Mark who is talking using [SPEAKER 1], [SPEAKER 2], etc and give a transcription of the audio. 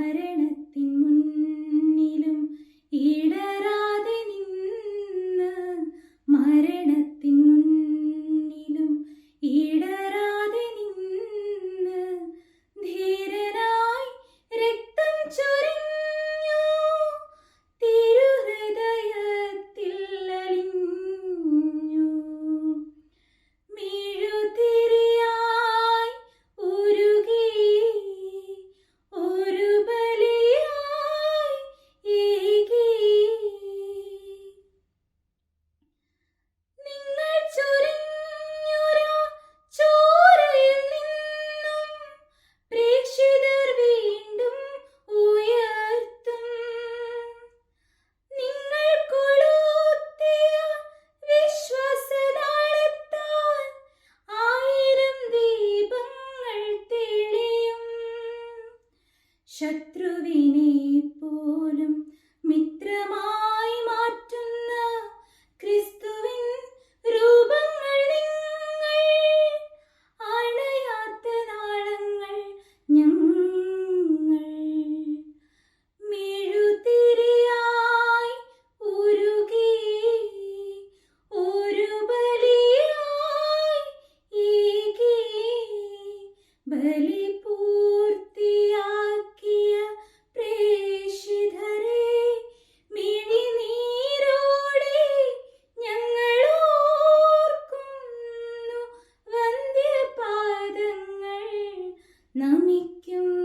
[SPEAKER 1] സ്മരണ ശത്രുവിനെ പോലും മിത്രമായി മാറ്റുന്ന ക്രിസ്തുവിൻ രൂപങ്ങൾ നിങ്ങൾ അണയാത്ത നാളങ്ങൾ ഞങ്ങൾ മെഴുതിരിയായി ഉരുകി ഒരു ബലിയായി ഏകി ബലി thank you.